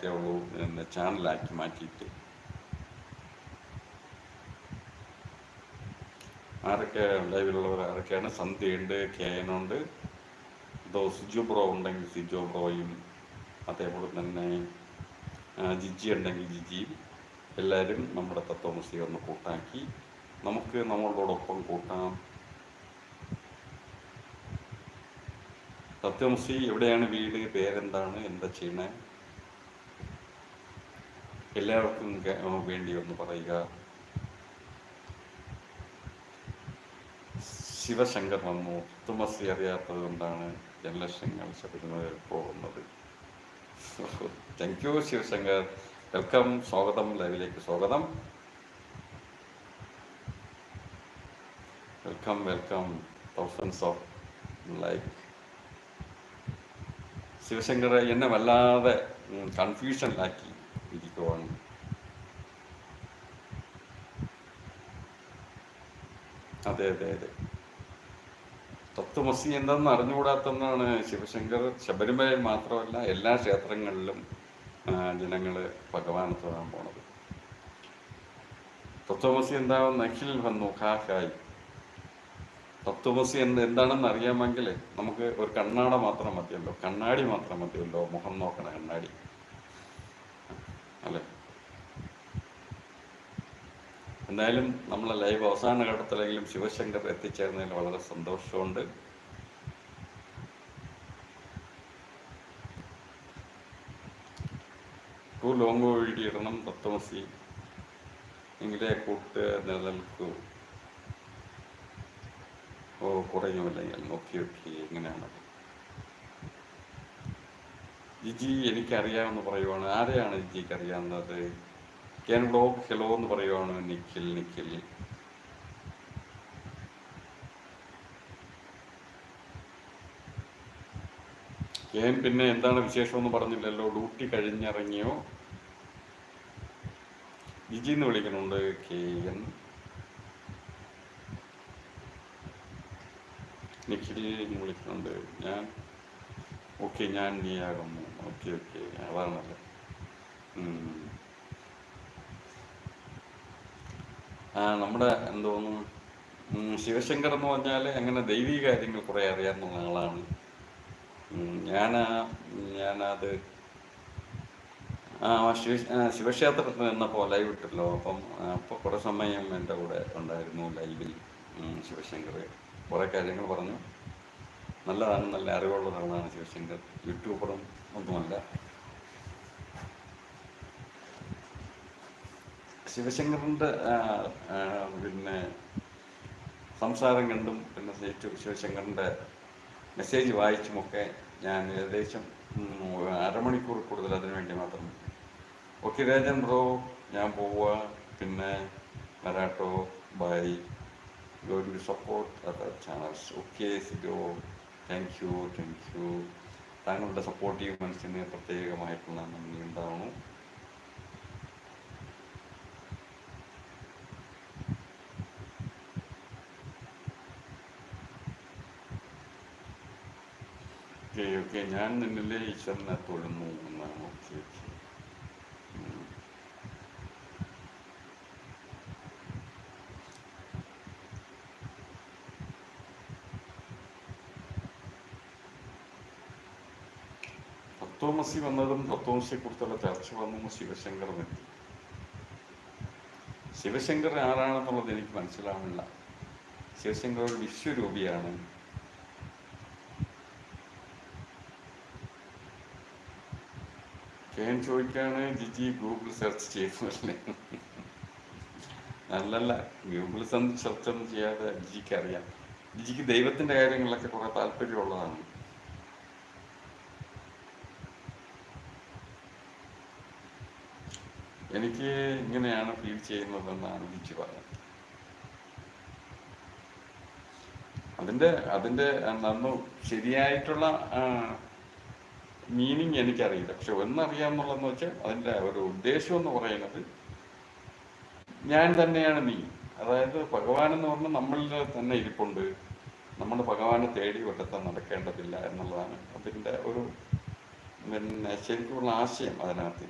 ആയിട്ടേ ഉള്ളൂ പിന്നെ ചാനലാക്കി മാറ്റിയിട്ട് ആരൊക്കെ ലൈവിലുള്ളവർ ആരൊക്കെയാണ് സന്ധ്യയുണ്ട് കേനുണ്ട് ഇതോ സിജു ബ്രോ ഉണ്ടെങ്കിൽ സിജു ബ്രോയും അതേപോലെ തന്നെ ജിജി ഉണ്ടെങ്കിൽ ജിജിയും എല്ലാവരും നമ്മുടെ തത്വമസി ഒന്ന് കൂട്ടാക്കി. നമുക്ക് നമ്മളോടൊപ്പം കൂട്ടാം. തത്വമസി എവിടെയാണ് വീട്? പേരെന്താണ്? എന്താ ചെയ്യണേ? എല്ലാവർക്കും വേണ്ടി ഒന്ന് പറയുക. ശിവശങ്കർ വന്നു. തുമസി അറിയാത്തത് കൊണ്ടാണ് ജനലക്ഷങ്ങൾ ശബരിമലയിൽ പോകുന്നത്. Thank you Sivasankar. വെൽക്കം സ്വാഗതം. ലൈവിലേക്ക് സ്വാഗതം. Welcome welcome thousands of like Shivashankar എന്നെ വല്ലാതെ കൺഫ്യൂഷനിലാക്കി അതെ അതെ അതെ. തത്വമസി എന്താണെന്ന് അറിഞ്ഞുകൂടാത്തെന്നാണ് ശിവശങ്കർ. ശബരിമലയിൽ മാത്രമല്ല എല്ലാ ക്ഷേത്രങ്ങളിലും ജനങ്ങൾ ഭഗവാനെ തൊഴാൻ പോണത്. തത്വമസി എന്താണെന്ന് അഖിൽ വന്നു ഹായ് തത്വമസി എന്ത് എന്താണെന്ന് അറിയാമെങ്കിൽ നമുക്ക് ഒരു കണ്ണാട മാത്രം മതിയല്ലോ. കണ്ണാടി മാത്രം മതിയല്ലോ. മുഖം നോക്കണ കണ്ണാടി. അല്ലേ? എന്തായാലും നമ്മളെ ലൈവ് അവസാന ഘട്ടത്തിലെങ്കിലും ശിവശങ്കർ എത്തിച്ചേർന്നതിൽ വളരെ സന്തോഷമുണ്ട്. ടു ലോങ് ഇടണം തത്വമസി എങ്കിലേ കൂട്ട് നിലനിൽക്കൂ. ഓ കുറയുമില്ലെങ്കിൽ ഓക്കെ ഓക്കെ എങ്ങനെയാണ്? ജിജി എനിക്കറിയാമെന്ന് പറയുവാണ്. ആരെയാണ് ജിജിക്ക് അറിയാവുന്നത്? ക്യാൻ ബ്ലോഗ് ഹലോ എന്ന് പറയുവാണ് നിഖിൽ നിഖിൽ. കെൻ പിന്നെ എന്താണ് വിശേഷമെന്ന് പറഞ്ഞില്ലല്ലോ ഡ്യൂട്ടി കഴിഞ്ഞിറങ്ങിയോ? ജിജി എന്ന് വിളിക്കുന്നുണ്ട് കെ എൻ നിഖിൽ എന്ന് വിളിക്കുന്നുണ്ട് ഞാൻ. ഓക്കെ ഞാൻ നീയാകുന്നു. ഓക്കെ ഓക്കെ അതാണല്ലേ നമ്മുടെ എന്തോന്നു ശിവശങ്കർ എന്ന് പറഞ്ഞാൽ അങ്ങനെ ദൈവിക കാര്യങ്ങൾ കുറേ അറിയാവുന്ന ആളാണ്. ഞാൻ ഞാനാ ഞാനത് ശിവ ശിവക്ഷേത്രത്തിൽ നിന്നപ്പോൾ ലൈവ് ഇട്ടല്ലോ. അപ്പം അപ്പോൾ കുറേ സമയം എന്റെ കൂടെ ഉണ്ടായിരുന്നു ലൈവിൽ ശിവശങ്കർ. കുറേ കാര്യങ്ങൾ പറഞ്ഞു. നല്ലതാണ് നല്ല അറിവുള്ള ഒരാളാണ് ശിവശങ്കർ. യൂട്യൂബറും ശിവശങ്കറിന്റെ പിന്നെ സംസാരം കണ്ടും പിന്നെ ശിവ- ശിവശങ്കറിന്റെ മെസ്സേജ് വായിച്ചുമൊക്കെ ഞാൻ ഏകദേശം അരമണിക്കൂർ കൂടുതൽ അതിനു വേണ്ടി മാത്രം. ഓക്കെ രാജൻ ബ്രോ ഞാൻ പോവുക. പിന്നെ വരാട്ടോ. Bye going to support other channels okay Sijo thank you thank you താങ്കളുടെ സപ്പോർട്ടീവ് മനസ്സിന് പ്രത്യേകമായിട്ടുള്ള നന്ദി ഉണ്ടാവണം ഓക്കെ ഓക്കെ ഞാൻ നിന്നിലെ ഈശ്വരനെ തൊഴുന്നു എന്നാണ് ഓക്കെ ഓക്കെ. തത്വമസി വന്നതും തത്വമസിയെ കുറിച്ചുള്ള ചർച്ച വന്നതും ശിവശങ്കർ എത്തി ശിവശങ്കർ ആരാണെന്നുള്ളത് എനിക്ക് മനസ്സിലാവുന്നില്ല. ശിവശങ്കർ ഒരു വിശ്വരൂപിയാണ്. ഞാൻ ചോദിക്കാണ് ജിജി ഗൂഗിൾ സെർച്ച് ചെയ്യുന്നല്ലേ അല്ലല്ല ഗൂഗിൾ സെർച്ച് ഒന്നും ചെയ്യാതെ ജിജിക്ക് അറിയാം. ജിജിക്ക് ദൈവത്തിന്റെ കാര്യങ്ങളിലൊക്കെ കുറെ താല്പര്യമുള്ളതാണ്. എനിക്ക് ഇങ്ങനെയാണ് ഫീൽ ചെയ്യുന്നതെന്നാണ് ജിജി പറഞ്ഞത് അതിന്റെ അതിന്റെ നന്നു ശരിയായിട്ടുള്ള മീനിങ് എനിക്കറിയില്ല. പക്ഷെ ഒന്നറിയാമെന്നുള്ളതെന്ന് വെച്ചാൽ അതിന്റെ ഒരു ഉദ്ദേശം എന്ന് പറയുന്നത് ഞാൻ തന്നെയാണ് നീ. അതായത് ഭഗവാൻ എന്ന് പറഞ്ഞാൽ നമ്മളിൽ തന്നെ ഇരിപ്പുണ്ട്. നമ്മൾ ഭഗവാനെ തേടി വെട്ടത്താൻ നടക്കേണ്ടതില്ല എന്നുള്ളതാണ്. അതിന്റെ ഒരു പിന്നെ ശരിക്കുമുള്ള ആശയം അതിനകത്ത്.